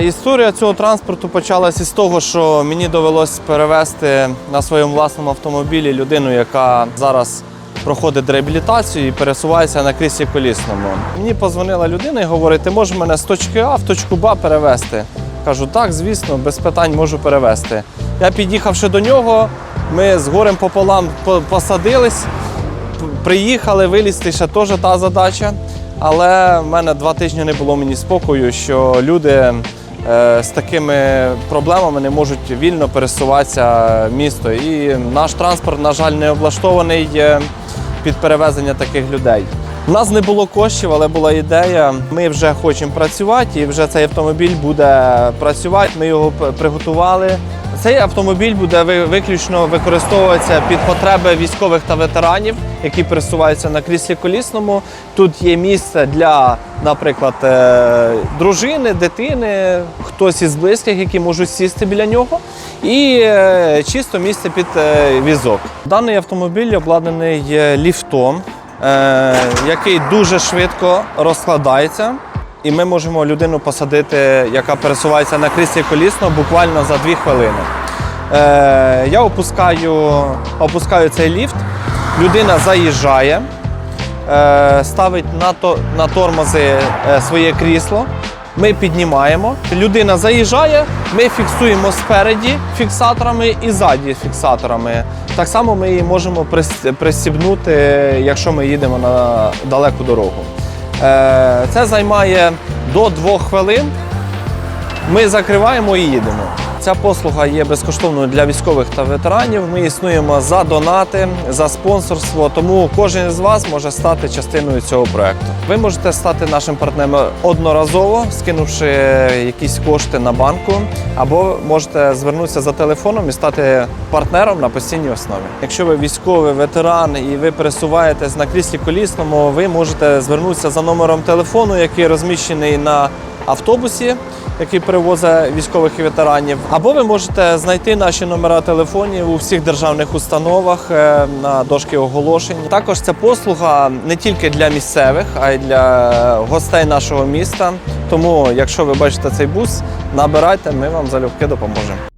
Історія цього транспорту почалася з того, що мені довелось перевезти на своєму власному автомобілі людину, яка зараз проходить реабілітацію і пересувається на кріслі колісному. Мені позвонила людина і говорить, ти можеш мене з точки А в точку Б перевезти. Кажу, так, звісно, без питань можу перевезти. Я під'їхавши до нього, ми з горем пополам посадились, приїхали, вилізти ще теж та задача. Але в мене два тижні не було мені спокою, що люди з такими проблемами не можуть вільно пересуватися місто. І наш транспорт, на жаль, не облаштований е, під перевезення таких людей. У нас не було коштів, але була ідея. Ми вже хочемо працювати, і вже цей автомобіль буде працювати. Ми його приготували. Цей автомобіль буде виключно використовуватися під потреби військових та ветеранів, які пересуваються на кріслі колісному. Тут є місце для, наприклад, е, дружини, дитини, хтось із близьких, які можуть сісти біля нього, і е, чисто місце під е, візок. Даний автомобіль обладнаний ліфтом, який дуже швидко розкладається. І ми можемо людину посадити, яка пересувається на кріслі колісно, буквально за 2 хвилини. Е, я опускаю, опускаю цей ліфт, людина заїжджає, е, ставить на, то, на тормози е, своє крісло. Ми піднімаємо. Людина заїжджає, ми фіксуємо спереді фіксаторами і ззаді фіксаторами. Так само ми її можемо прис- пристібнути, якщо ми їдемо на далеку дорогу. Е, Це займає до двох хвилин. Ми закриваємо і їдемо. Ця послуга є безкоштовною для військових та ветеранів. Ми існуємо за донати, за спонсорство, тому кожен з вас може стати частиною цього проекту. Ви можете стати нашим партнером одноразово, скинувши якісь кошти на банку, або можете звернутися за телефоном і стати партнером на постійній основі. Якщо ви військовий ветеран і ви пересуваєтесь на кріслі колісному, ви можете звернутися за номером телефону, який розміщений на автобусі, який привозить військових і ветеранів. Або ви можете знайти наші номера телефонів у всіх державних установах е, на дошки оголошень. Також ця послуга не тільки для місцевих, а й для гостей нашого міста. Тому, якщо ви бачите цей бус, набирайте, ми вам залюбки допоможемо.